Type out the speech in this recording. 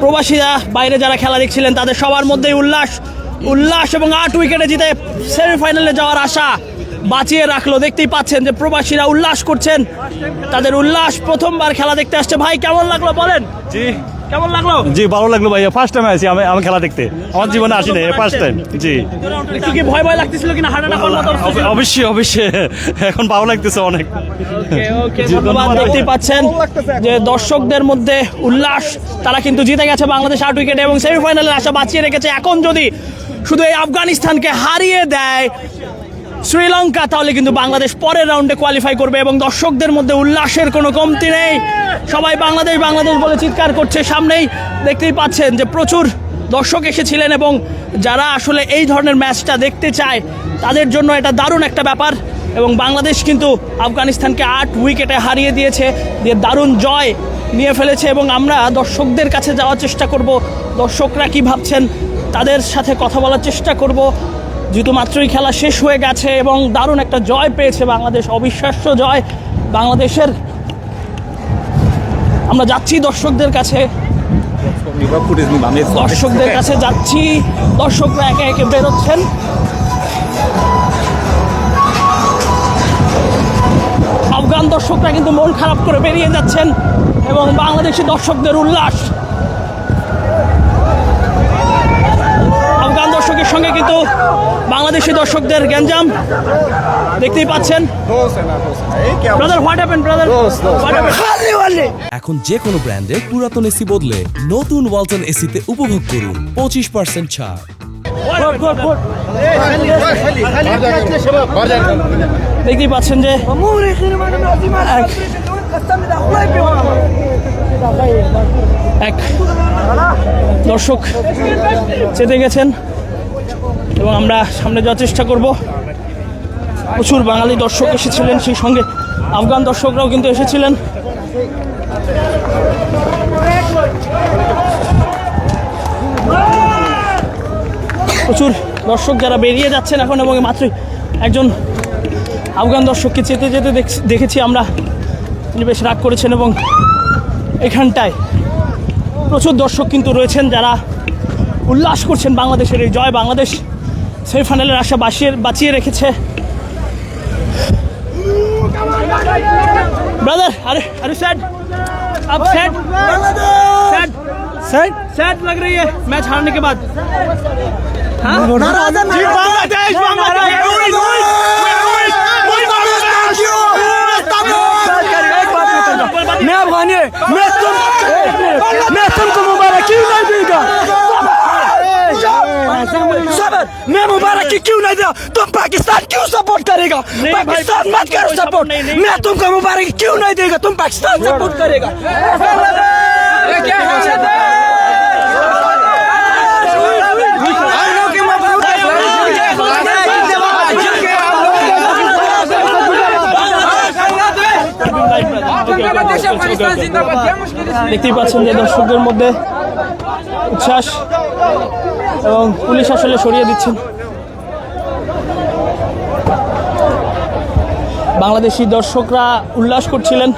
প্রবাসীরা, বাইরে যারা খেলা দেখছিলেন, তাদের সবার মধ্যেই উল্লাস। উল্লাস এবং আট উইকেটে জিতে সেমিফাইনালে যাওয়ার আশা বাঁচিয়ে রাখল। দেখতেই পাচ্ছেন যে প্রবাসীরা উল্লাস করছেন। তাদের উল্লাস প্রথমবার খেলা দেখতে আসছে। ভাই, কেমন লাগল বলেন? জি কেমন লাগল? জি ভালো লাগল ভাইয়া। ফার্স্ট টাইম আছি আমি আমি খেলা দেখতে। আমার জীবনে আসি না ফার্স্ট টাইম জি। একটু কি ভয় ভয় লাগতেছিল কিনা? অবশ্যই অবশ্যই। এখন ভালো লাগতেছে অনেক। দেখতেই পাচ্ছেন যে দর্শকদের মধ্যে উল্লাস তারা কিন্তু জিতে গেছে বাংলাদেশ আট উইকেটে এবং সেমিফাইনালের আশা বাঁচিয়ে রেখেছে। এখন যদি শুধু এই আফগানিস্তানকে হারিয়ে দেয় শ্রীলঙ্কা তাহলে কিন্তু বাংলাদেশ পরের রাউন্ডে কোয়ালিফাই করবে এবং দর্শকদের মধ্যে উল্লাসের কোনো কমতি নেই। সবাই বাংলাদেশ বাংলাদেশ বলে চিৎকার করছে। সামনেই দেখতেই পাচ্ছেন যে প্রচুর দর্শক এসেছিলেন এবং যারা আসলে এই ধরনের ম্যাচটা দেখতে চায়, তাদের জন্য এটা দারুণ একটা ব্যাপার এবং বাংলাদেশ কিন্তু আফগানিস্তানকে আট উইকেটে হারিয়ে দিয়েছে। দিয়ে দারুণ জয় নিয়ে ফেলেছে এবং আমরা দর্শকদের কাছে যাওয়ার চেষ্টা করব। দর্শকরা কি ভাবছেন, তাদের সাথে কথা বলার চেষ্টা করব। যেহেতু মাত্রই খেলা শেষ হয়ে গেছে এবং দারুণ একটা জয় পেয়েছে বাংলাদেশ, অবিশ্বাস্য জয় বাংলাদেশের। আমরা যাচ্ছি দর্শকদের কাছে। দর্শকদের কাছে যাচ্ছি। দর্শকরা একে একে বেরোচ্ছেন। আফগান দর্শকরা কিন্তু মন খারাপ করে বেরিয়ে যাচ্ছেন এবং বাংলাদেশি দর্শকদের উল্লাস আফগান দর্শকের সঙ্গে কিন্তু বাংলাদেশি দর্শকদের গ্যাঞ্জাম দেখতেই পাচ্ছেন। ব্রাদার হোয়াট হ্যাপেন ব্রাদার এখন যে কোনো ব্র্যান্ডের পুরাতন এসি বদলে নতুন ওয়ালটন এসিতে উপভোগ করুন। পঁচিশ পার্সেন্ট ছাড়। দেখতেই পাচ্ছেন যে এক দর্শক চেতে গেছেন। এবং আমরা সামনে যাওয়ার চেষ্টা করব। প্রচুর বাঙালি দর্শক এসেছিলেন সেই সঙ্গে। আফগান দর্শকরাও কিন্তু এসেছিলেন। প্রচুর দর্শক যারা বেরিয়ে যাচ্ছেন এখন এবং মাত্র একজন আফগান দর্শককে যেতে যেতে দেখ- দেখেছি আমরা। তিনি বেশ রাগ করেছেন এবং এখানটায় প্রচুর দর্শক কিন্তু রয়েছেন যারা উল্লাস করছেন বাংলাদেশের এই জয় বাংলাদেশ। সেমিফাইনালের আশা বাঁচিয়ে বাঁচিয়ে রেখেছে ब्रदर अरे अरे सैड अब सैड सैड सैड सैड लग रही है मैच हारने के बाद हाँ? जी, बांग्लादेश मैं मुबारक क्यों नहीं देगा तुम पाकिस्तान क्यों सपोर्ट करेगा नहीं भाई, पाकिस्तान मत करो कोई support सपोर्ट नहीं, नहीं। मैं तुमको मुबारक क्यों नहीं देगा तुम पाकिस्तान सपोर्ट करेगा দেখতেই পাচ্ছেন যে দর্শকদের মধ্যে উচ্ছ্বাস এবং পুলিশ আসলে সরিয়ে দিচ্ছেন। বাংলাদেশি দর্শকরা উল্লাস করছিলেন।